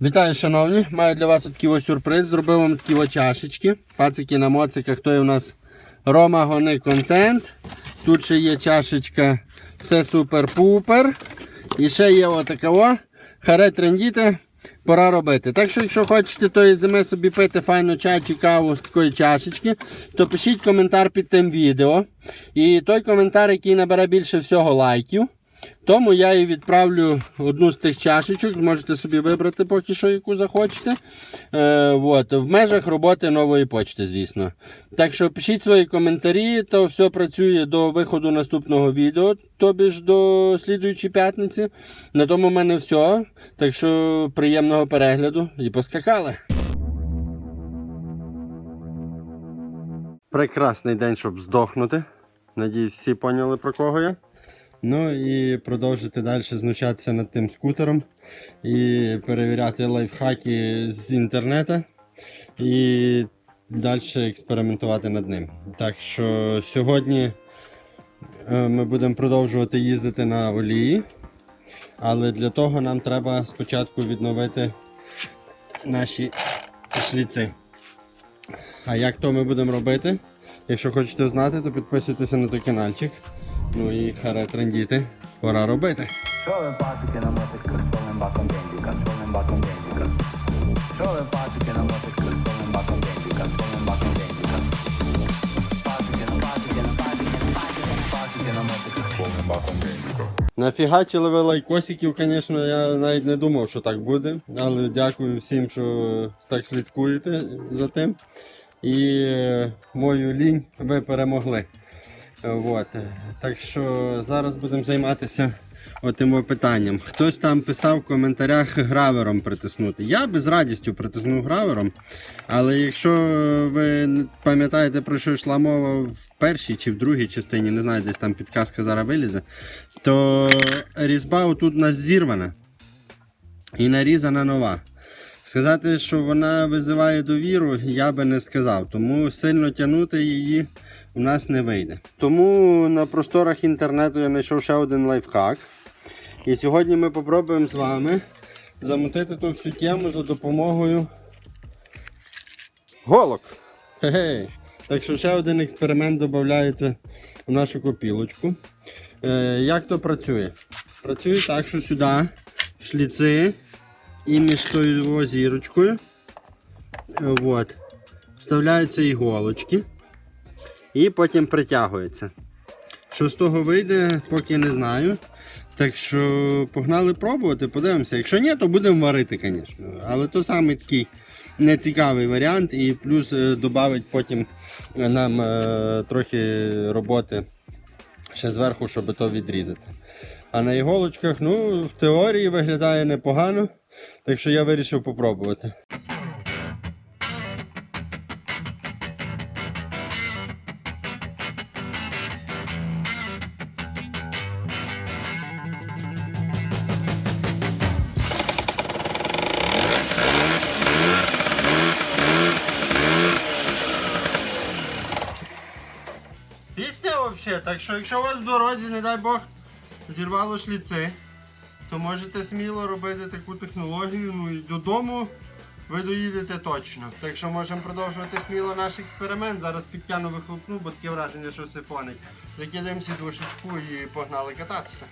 Вітаю, шановні! Маю для вас такий ось сюрприз. Зробив вам такі чашечки. Пацики на моциках, то є у нас Рома Гони Контент. Тут ще є чашечка все супер-пупер. І ще є отака. Харе трендіти. Пора робити. Так що, якщо хочете тої зими собі пити файну чай чи каву з такої чашечки, то пишіть коментар під тим відео. І той коментар, який набере більше всього лайків. Тому я і відправлю одну з тих чашечок, зможете собі вибрати поки що, яку захочете. Е, от, в межах роботи нової почти, звісно. Так що пишіть свої коментарі, то все працює до виходу наступного відео, тобі ж до слідуючої п'ятниці. На тому в мене все. Так що приємного перегляду і поскакали. Прекрасний день, щоб здохнути. Надіюсь, всі поняли про кого я. Ну і продовжити далі знущатися над тим скутером і перевіряти лайфхаки з інтернету і далі експериментувати над ним. Так що сьогодні е, ми будемо продовжувати їздити на олії, але для того нам треба спочатку відновити наші шліци. А як то ми будемо робити? Якщо хочете знати, то підписуйтеся на той каналчик. Ну і харе трендіти, пора робити. Нафігачили ви лайкосиків, звісно, я навіть не думав, що так буде. Але дякую всім, що так слідкуєте за тим. І е, мою лінь ви перемогли. От. Так що зараз будемо займатися отим питанням. Хтось там писав в коментарях гравером притиснути. Я би з радістю притиснув гравером. Але якщо ви пам'ятаєте про що йшла мова в першій чи в другій частині, не знаю, десь там підказка зараз вилізе, то різьба отут у нас зірвана і нарізана нова. Сказати, що вона визиває довіру, я би не сказав, тому сильно тягнути її у нас не вийде. Тому на просторах інтернету я знайшов ще один лайфхак. І сьогодні ми спробуємо з вами замутити ту всю тему за допомогою голок. Хе-хей. Так що ще один експеримент додається в нашу копілочку. Е, як то працює? Працює так, що сюди шліци і між тою зірочкою е, от, вставляються іголочки і потім притягується. Що з того вийде, поки не знаю. Так що погнали пробувати, подивимося. Якщо ні, то будемо варити, звісно. Але то саме такий нецікавий варіант і плюс е, додавить потім нам е, трохи роботи ще зверху, щоб то відрізати. А на іголочках, ну, в теорії виглядає непогано, так що я вирішив попробувати. Так що якщо у вас в дорозі, не дай Бог, зірвало шліци, то можете сміло робити таку технологію, ну і додому ви доїдете точно. Так що можемо продовжувати сміло наш експеримент. Зараз підтягну вихлопну, бо таке враження, що сифонить. Закидаємо сідушечку і погнали кататися.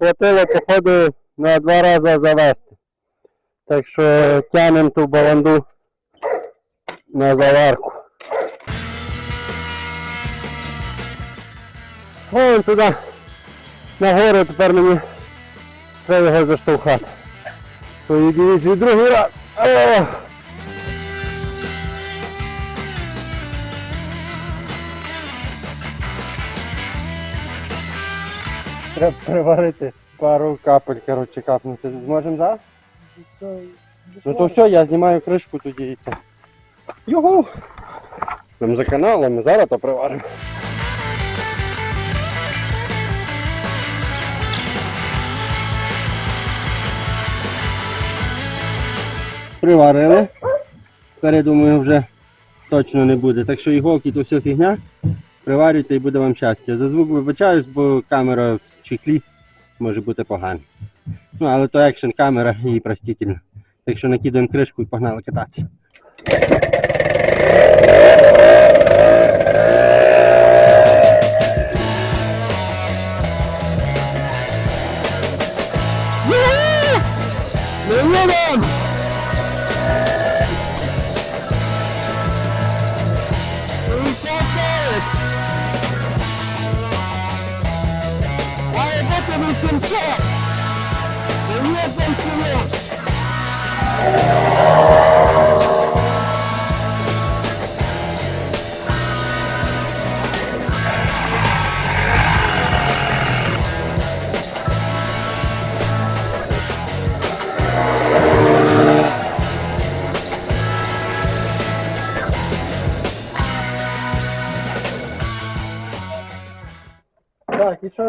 Хватило, походу, на два рази завести. Так що тянемо ту баланду на заварку. Вон туди, нагору тепер мені треба його заштовхати. Свої дивізії другий раз. Ох! Треба приварити пару капель, коротше, капнути. Зможемо зараз? Ну то все, я знімаю кришку тоді і це. Югу! Нам за каналом, зараз то приваримо. Приварили. Тепер, я думаю, вже точно не буде. Так що іголки то все фігня. Приварюйте і буде вам щастя. За звук вибачаюсь, бо камера чехлі може бути погано. Ну, але то екшн камера і простительно. Так що накидаємо кришку і погнали кататися.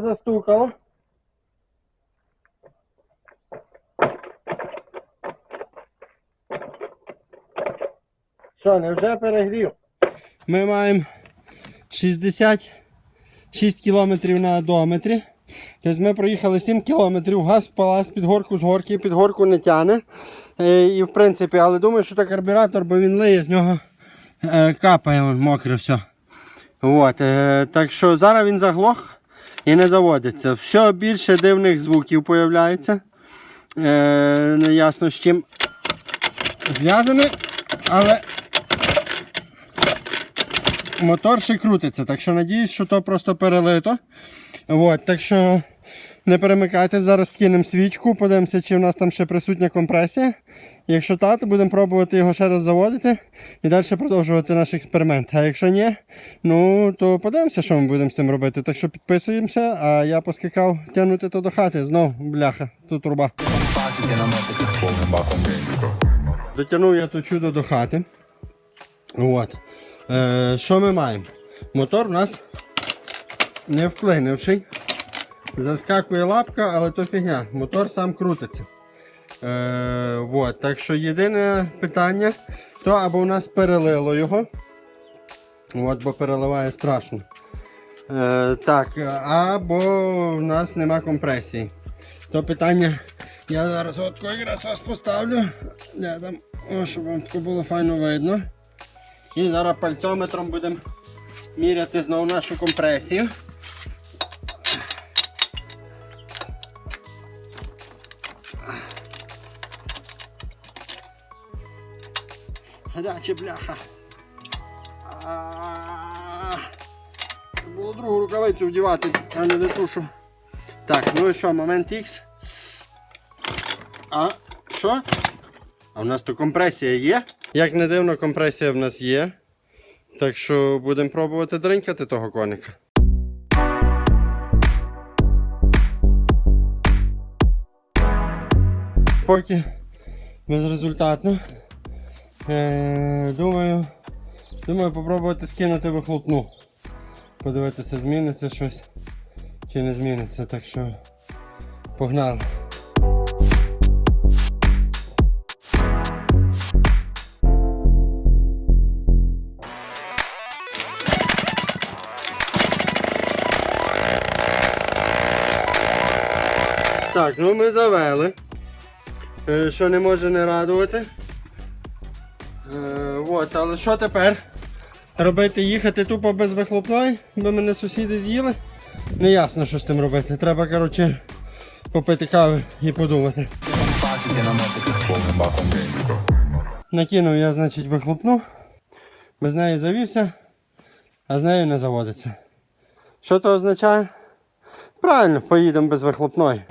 Застукало? Що, невже перегрів? Ми маємо 66 кілометрів на одометрі. Тобто ми проїхали 7 кілометрів, газ впалась під горку з горки, під горку не тяне. Е, і в принципі, але думаю, що це карбюратор, бо він лиє, з нього е, капає мокре все. От, е, так що зараз він заглох і не заводиться. Все більше дивних звуків появляється. Е, не ясно з чим зв'язане, але мотор ще крутиться. Так що надіюсь, що то просто перелито. От, так що не перемикайте, зараз скинемо свічку, подивимося, чи в нас там ще присутня компресія. Якщо так, то будемо пробувати його ще раз заводити і далі продовжувати наш експеримент. А якщо ні, ну то подивимося, що ми будемо з тим робити. Так що підписуємося, а я поскакав тягнути то до хати. Знов бляха, тут труба. Дотягнув я то чудо до хати. От. Е, що ми маємо? Мотор у нас не вклинивший. Заскакує лапка, але то фігня. Мотор сам крутиться. Е, от. Так що єдине питання, то або у нас перелило його. От, бо переливає страшно. Е, так, або в нас нема компресії. То питання. Я зараз от якраз вас поставлю. Де там, о, щоб вам було файно видно. І зараз пальцометром будемо міряти знову нашу компресію. Гадяче бляха. Було другу рукавицю вдівати, а не не тушу. Так, ну і що, момент X. А що? А в нас то компресія є. Як не дивно, компресія в нас є. Так що будемо пробувати дринькати того коника. Поки безрезультатно. Е, думаю, думаю, попробувати скинути вихлопну. Подивитися, зміниться щось чи не зміниться. Так що погнали. Так, ну ми завели. Е, Що не може не радувати. Е, от, але що тепер? Робити їхати тупо без вихлопної, бо мене сусіди з'їли. Не ясно, що з тим робити. Треба, коротше, попити кави і подумати. Накинув я, значить, вихлопну. Без неї завівся, а з нею не заводиться. Що то означає? Правильно, поїдемо без вихлопної.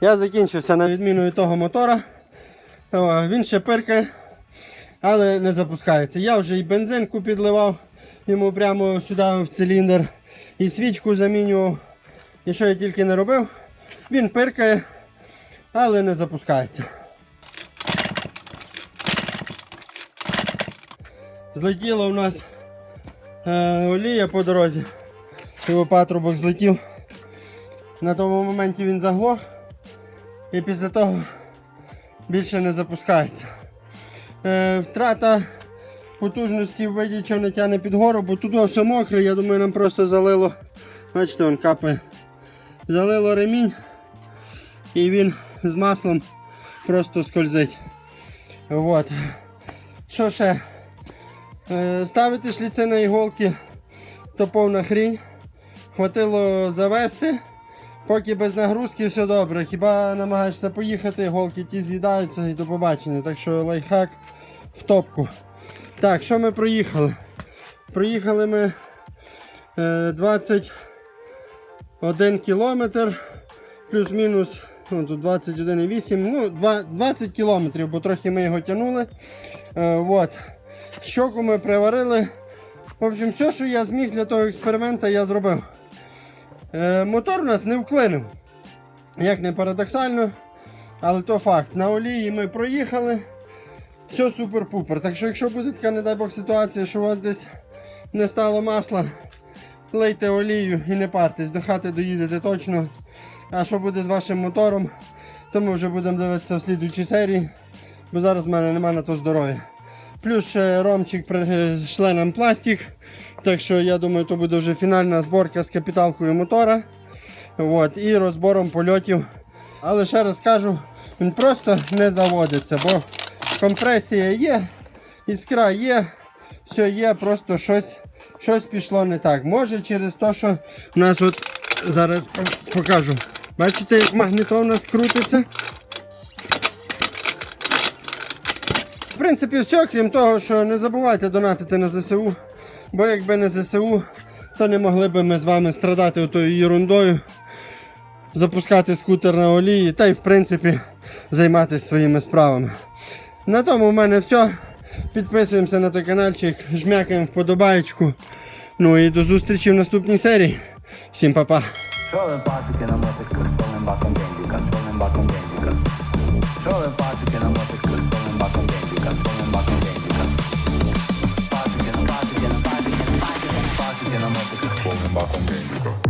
Я закінчився на відміну від того мотора. О, він ще пиркає, але не запускається. Я вже і бензинку підливав йому прямо сюди в циліндр, і свічку замінював. І що я тільки не робив, він пиркає, але не запускається. Злетіла у нас е, олія по дорозі. Його патрубок злетів. На тому моменті він заглох і після того більше не запускається. Е, втрата потужності в виді, що не тягне під гору, бо тут все мокре, я думаю, нам просто залило. Бачите, он капає. Залило ремінь і він з маслом просто скользить. От. Що ще? Е, Ставити шліци на іголки то повна хрінь. Хватило завести, поки без нагрузки все добре. Хіба намагаєшся поїхати, іголки ті з'їдаються і до побачення. Так що лайфхак в топку. Так, що ми проїхали? Проїхали ми е, 21 кілометр, плюс-мінус ну, тут 21,8, ну, 20 кілометрів, бо трохи ми його тягнули. Е, от. Щоку ми приварили. В общем, все, що я зміг для того експерименту, я зробив. Е, мотор у нас не вклинив. Як не парадоксально, але то факт. На олії ми проїхали. Все супер-пупер. Так що, якщо буде така, не дай Бог, ситуація, що у вас десь не стало масла, лийте олію і не партесь, до хати доїдете точно. А що буде з вашим мотором, то ми вже будемо дивитися в слідуючій серії, бо зараз в мене немає на то здоров'я. Плюс ромчик пришле нам пластик. Так що я думаю, то буде вже фінальна зборка з капіталкою мотора. От, і розбором польотів. Але ще раз кажу, він просто не заводиться, бо компресія є, іскра є, все є, просто щось, щось пішло не так. Може через те, що у нас от зараз покажу. Бачите, як магнітон у нас крутиться. В принципі, все, крім того, що не забувайте донатити на ЗСУ, бо якби не ЗСУ, то не могли би ми з вами страдати отою ерундою, запускати скутер на олії та й в принципі займатися своїми справами. На тому в мене все. Підписуємося на той каналчик, жмякаємо вподобаєчку. Ну і до зустрічі в наступній серії. Всім па-па.